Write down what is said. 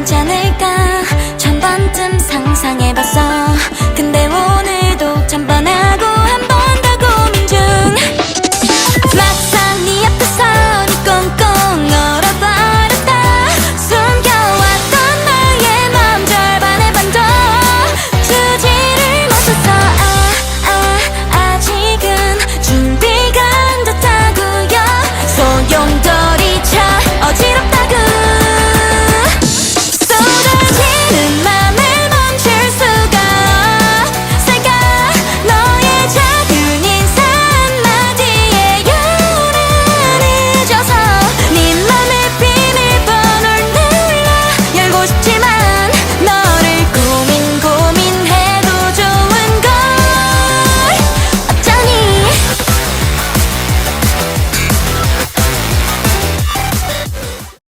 괜찮을